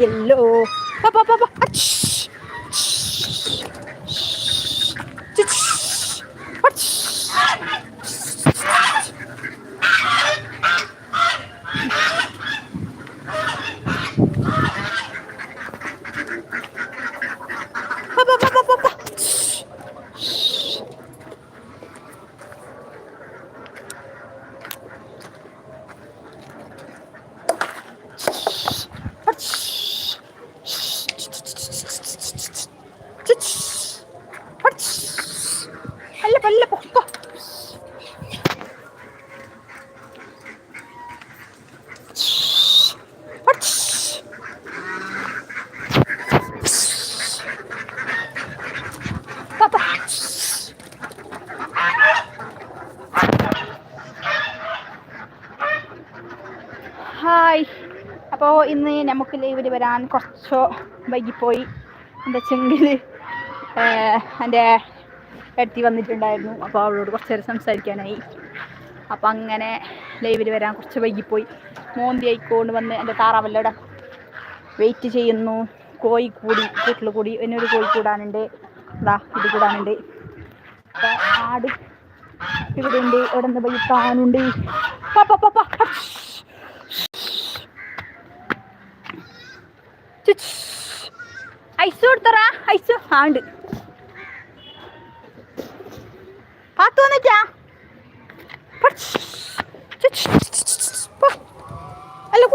Yellow പ പ പ പ അച്ച്. ചിച്ച്. അച്ച്. പ പ പ പ പ പ. അല്ല പല്ല പൊക്കോ ഹായ് അപ്പോൾ ഇന്ന് നമുക്ക് ലൈവിൽ വരാൻ കുറച്ചോ വൈകിപ്പോയി. എന്താ വെച്ചെങ്കിൽ എന്റെ എടുത്തി വന്നിട്ടുണ്ടായിരുന്നു. അപ്പോൾ അവളോട് കുറച്ച് നേരം സംസാരിക്കാനായി. അപ്പം അങ്ങനെ ലൈവിൽ വരാൻ കുറച്ച് വൈകിപ്പോയി. മോന്തി ആയിക്കൊണ്ട് വന്ന് എന്റെ താറാവല്ലോടെ വെയിറ്റ് ചെയ്യുന്നു. കോഴി കൂടി കൂട്ടിൽ കൂടി എന്നൊരു കോഴി കൂടാനുണ്ട്. ഇതാ ഇത് കൂടാനുണ്ട്. ആട് ഇവിടെ ഉണ്ട് ഇവിടെ നിന്ന് വൈകിട്ടാനുണ്ട് പപ്പ പപ്പ ഐസ് കൊടുത്തറാ ഐസ് ആ ഉണ്ട് പാത്തു വന്നിട്ടാ പട്സ്. ചുച്ച്. പോ. അല്ല കൂട്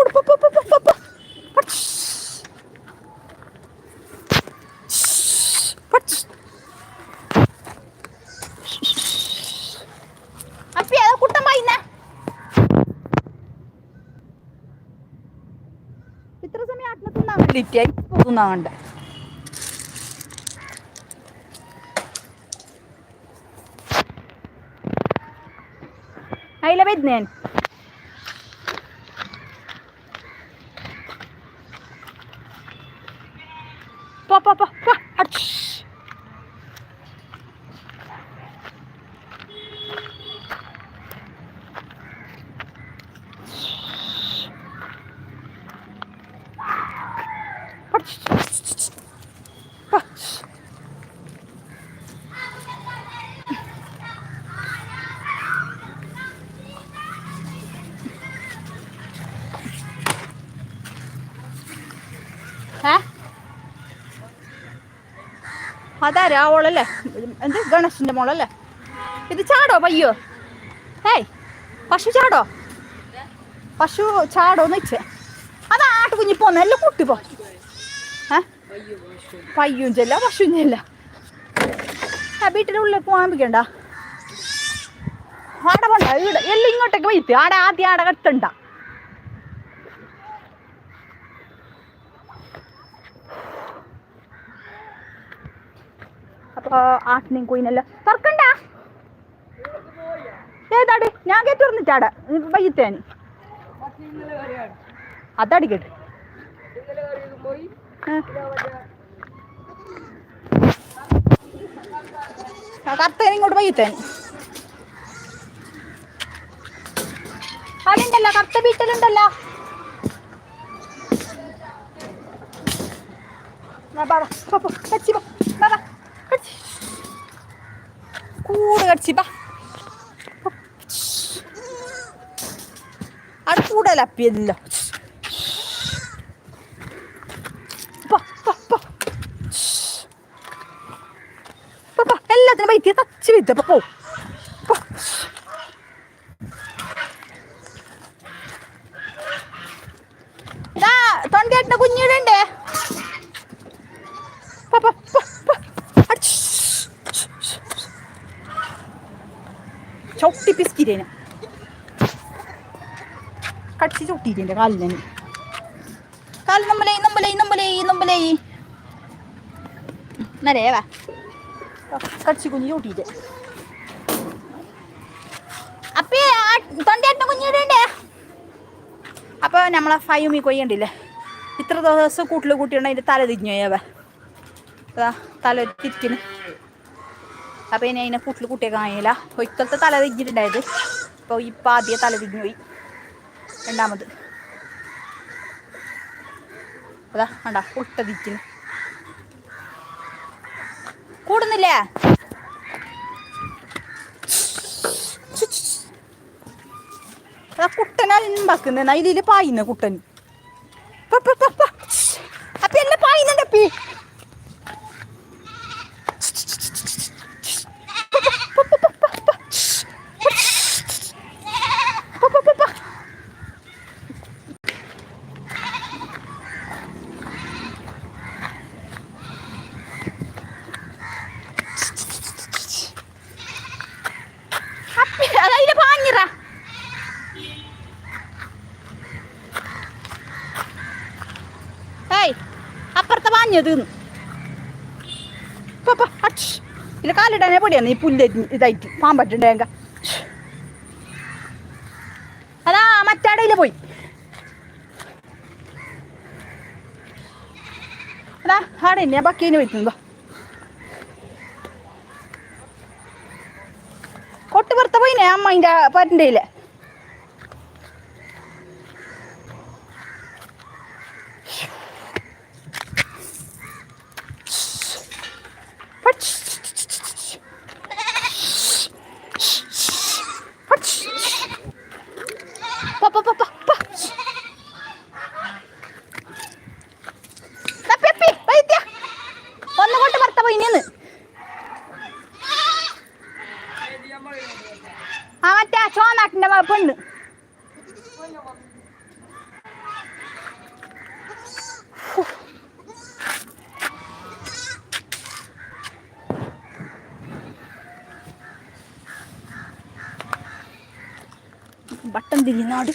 പോ, പോ, പോ, പോ, പോ, പോ. പട്സ്. പട്സ്. അപ്പി അതാ കുട്ടൻ വായിന്നെ ഇത്ര സമയം ആട്ടിനെ തിന്നാൻ വേണ്ടിയിട്ടായി തിന്നാൻ വേണ്ട അതിലെ വരുന്നേൻ പോ പോ പോ പോ അച്ച്. അച്ച്. അച്ച്. ഏ അതാരാ ഓളല്ലേ എന്ത് ഗണേശന്റെ മോളല്ലേ? ഇത് ചാടോ പയ്യോ? ഏയ് പശു ചാടോ? പശു ചാടോന്ന് വെച്ചേ. അതാ ആട്ട് കുഞ്ഞി പോന്ന എല്ലാം കുട്ടി പോ. ഏ? പയ്യും ചെല്ല പശുവും ചെല്ല. ആ വീട്ടിന്റെ ഉള്ളിൽ പോകാൻ പിക്കണ്ട ആടെ പോണ്ട എല്ലാം ഇങ്ങോട്ടേക്ക് വൈത്ത് ആടെ ആദ്യം ആടെ കത്തണ്ട ആട്ടിനെയും കുയിനെല്ലാം. തർക്കണ്ട ഏതാടി? ഞാൻ കേട്ട് തുറന്നിട്ടാടെ അതാടി കേട്ട് കറുത്തേനെ ഇങ്ങോട്ട് വൈകിത്തേന് അതുണ്ടല്ലോ കറുത്ത വീട്ടിലുണ്ടല്ലോ ഞാൻ പറ വാ, വാ, വാ, കടിച്ച് വാ, വാ, വാ, കടിച്ച്. കൂട് കടിച്ചിപ്പാ. അത് കൂടലപ്പിയല്ലോ എല്ലാത്തിനും വൈദ്യ തച്ച് വിദ്യ പോ. ദാ, തൊണ്ടേട്ടന്റെ കുഞ്ഞിടണ്ടേ പോ, പോ, പോ, പോ. അടിച്ച്. ചവിട്ടി പിസ്കിരേനെ കടിച്ച് ചവിട്ടിയിട്ടുണ്ട് കാലിനെ കാൽ നമ്മളെ നമ്മളെ നമ്മളെ നരേ വാ? കടിച്ച് കുഞ്ഞ് ചവിട്ടിയിട്ട് അപ്പേ തൊണ്ടേട്ടന്റെ കുഞ്ഞിടണ്ടേ അപ്പോൾ നമ്മളെ ഫൈമി കൊയ്യണ്ടില്ലേ ഇത്ര ദിവസം കൂട്ടിൽ കൂട്ടിയുണ്ട് അതിന്റെ തല തിരിഞ്ഞു പോയവ തല തിരിക്കുന്നു അപ്പോൾ ഇനി അതിനെ കൂട്ടിൽ കുട്ടിയെ കാണില്ല. ഒരിക്കലത്തെ തല തിരിഞ്ഞിട്ടുണ്ടായത് അപ്പോൾ ഇപ്പം ആദ്യം തല തിരിഞ്ഞു പോയി. രണ്ടാമത്. അതാ കണ്ടാ ഒട്ടതിക്കുന്നു കൂടുന്നില്ലേ? അതാ കുട്ടനൽമ്പാക്കുന്ന ഇതിൽ പായുന്ന കുട്ടൻ. അപ്പൊ എന്നെ പ, പ. അപ്പി എല്ലാം പായുന്നുണ്ട് അപ്പി പ, പ, പ, പ. അപ്പി അതതിൽ പാഞ്ഞിറാ ഏയ് അപ്പുറത്തെ പാഞ്ഞത് ഇതിൽ കാലിടാനേ പൊടിയാണ് ഈ പുല്ല് ഇതായിട്ട്. പാമ്പട്ടുണ്ടേങ്ക അതാ മറ്റാടയിൽ പോയി. അതാ ആടെ ഞാൻ ബക്കീന് പോയിട്ടുണ്ടോ കൊട്ടുപുറത്ത് പോയിനെ അമ്മ അതിന്റെ പരന്റെ Pa, pa, pa, pa, pa. ദാ പെപ്പി, വൈദ്യ. ഒന്ന് കൊണ്ട് ഭർത്ത പോയിന്ന് ആ മറ്റേ ആ പെണ്ണ് ബട്ടൻ തിരിനാട്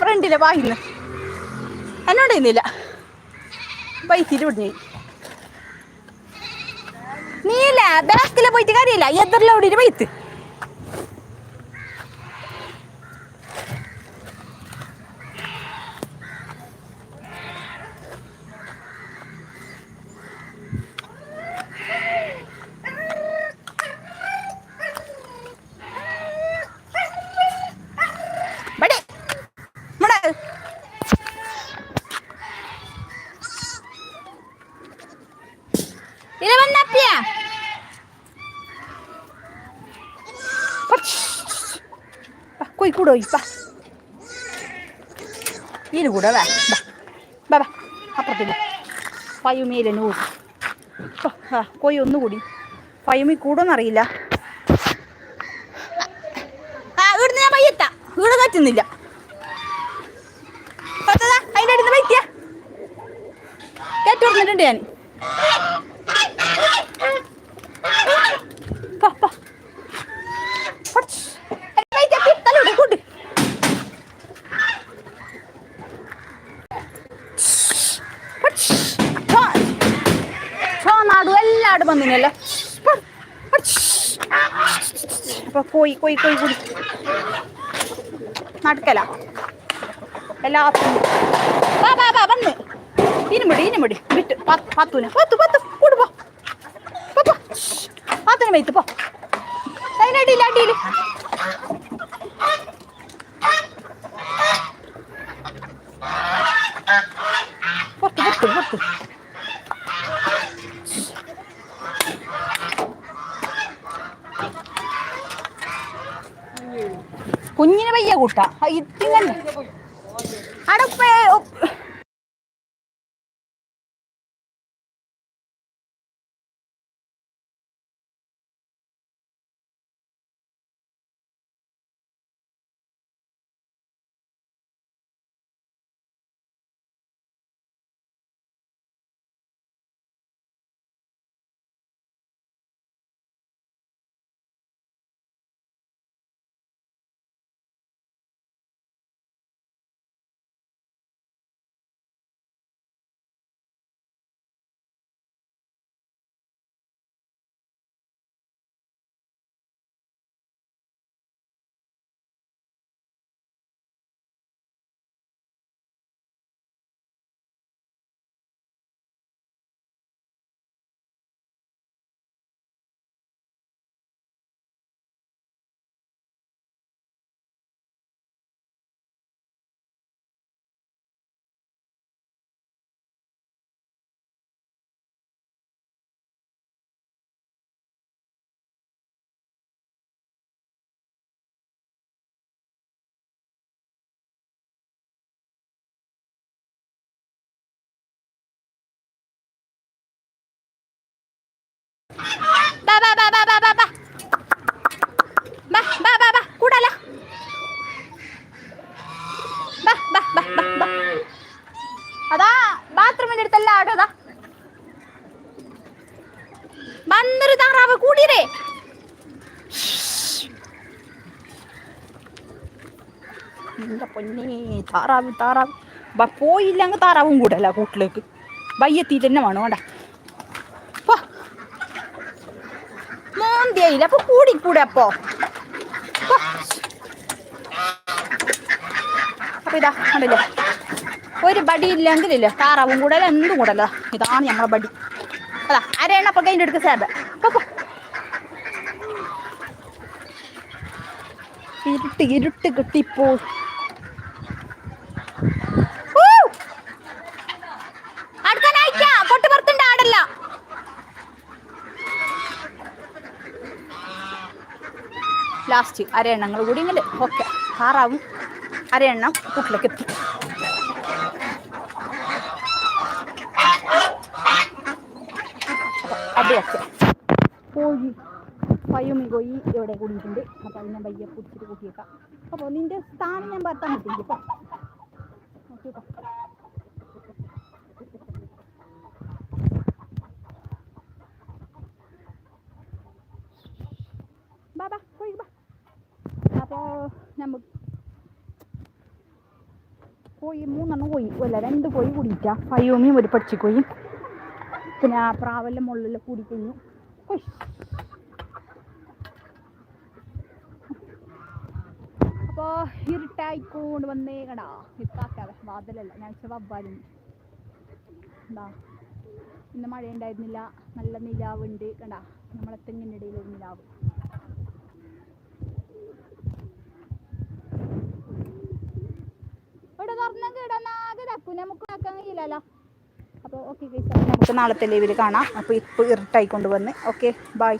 ഫ്രണ്ടിലെ വായിന്ന്. എന്നോട് ഇന്നില്ല ബൈക്കിൽ വിടുന്നു. നീല ബാക്കിലെ പോയിട്ട് കാര്യമില്ല. എതിരിലോടിയിട്ട് ബൈത്ത് ബടെ ഇവിടെ ഇത് വന്നപ്പിയാ കോഴിക്കൂടോ ഇപ്പ ഇതിന് കൂടെ വേ. ബാ ബാ ബാ അപ്പുറത്തില്ല പയുമേലെ നൂറ് ആ കോഴി ഒന്നുകൂടി. പയ്യുമി കൂടോന്നറിയില്ല ആ ഇവിടുന്ന് ഞാൻ പയ്യെത്താ. ഇവിടെ കറ്റുന്നില്ല പത്തതാ അതിന്റെ അടുത്ത് പറ്റിയ കേട്ട് കൊടുത്തിട്ടുണ്ട് ഞാൻ പോ, പോ. കുറച്ച്. എടി, വൈദ്യ, അപ്പി, തലയിട്, കൂട്ട്. കുറച്ച്. ചോ. ചോനാടും എല്ലാടും പോ. കുറച്ച്. അപ്പൊ കോയി കോയി കോയി കൂടി. നടക്കല. എല്ലാത്തിനും. വാ വാ വാ വന്ന്. ഇനുമിടി ഇനുമിടി വിട്ട്. പത്ത് പത്തു പത്ത്. കൂടുപോ കൂട് പോ. പോ, പോ. പത്തിന് വൈത്ത് പോ. കൂട്ട ഇതിങ്ങനെ ബാ ബാ ബാ ബാ ബാ. ബാ ബാ ബാ ബാ ബാ ബാ ബാ ബാ ബാ. ബാ അടുത്തല്ല ആടോ അതാ വന്നൊരു താറാവ് കൂടിയേ എന്റെ പൊന്നേ താറാവ് താറാവ്. പോയില്ല അങ്ങ് താറാവും കൂടല്ല കൂട്ടിലേക്ക്. ബയ്യെത്തിയിട്ട് തന്നെ വേണം വേണ്ട പോ. മോന്തിയായില്ല അപ്പൊ. അപ്പോ ഇതാ കണ്ടില്ലേ? ഒരു ബടി ഇല്ലെങ്കിലില്ല താറാവും കൂടല്ല എന്തും കൂടല്ല ഇതാണ് നമ്മളെ ബടി. അതാ അരയണ്ണ അപ്പൊ കഴിഞ്ഞ എടുക്ക സാബ്. ഇരുട്ട് ഇരുട്ട് കിട്ടിപ്പോ. ലാസ്റ്റ് അരയെണ്ണങ്ങൾ കൂടി ഇങ്ങനെ ഓക്കെ ആറാവും. അരയണ്ണം കൂട്ടിലേക്ക് എത്തി. അടിയൊക്കെ കോഴി പയ്യുമി കോഴി ഇവിടെ കൂടിയിട്ടുണ്ട്. അപ്പം അതിനെ പയ്യെ പിടിച്ചിട്ട് കൂട്ടിയേക്കാം. അപ്പോൾ നിന്റെ സ്ഥാനം ഞാൻ പറത്താൻ പറ്റില്ല ഇപ്പോൾ നോക്കിയേക്കാം. ബാബാ പോയി ബാ. നമുക്ക് കോഴി മൂന്നെണ്ണം കോഴി അല്ല രണ്ട് കോഴി കൂടിയിട്ടാ പയ്യോമിയും ഒരു പക്ഷിക്കോയും പിന്നെ ആ പ്രാവെല്ലാം മുള്ളിൽ കൂടി കഴിഞ്ഞു. ഉയ്. അപ്പോ ഇരുട്ടായിക്കൊണ്ട് വന്നേ കടാ വാതിലല്ല ഞാൻ വെച്ച വവ്വാലും എന്താ ഇന്ന് മഴ ഉണ്ടായിരുന്നില്ല നല്ല നിലാവുണ്ട്. കണ്ടാ നമ്മളെ തെങ്ങിന്റെ ഒരു നിലാവ്. ഇവിടെ തുറന്നെങ്കിൽ കിടന്നാകെ നാകെ തക്കു നമുക്ക് ആക്കാൻ കഴിയില്ലല്ലോ. അപ്പോൾ ഓക്കെ നമുക്ക് നാളത്തെ ലീവിൽ കാണാം. അപ്പോൾ ഇപ്പോൾ ഇരുട്ടായിക്കൊണ്ട് വന്ന്. Okay bye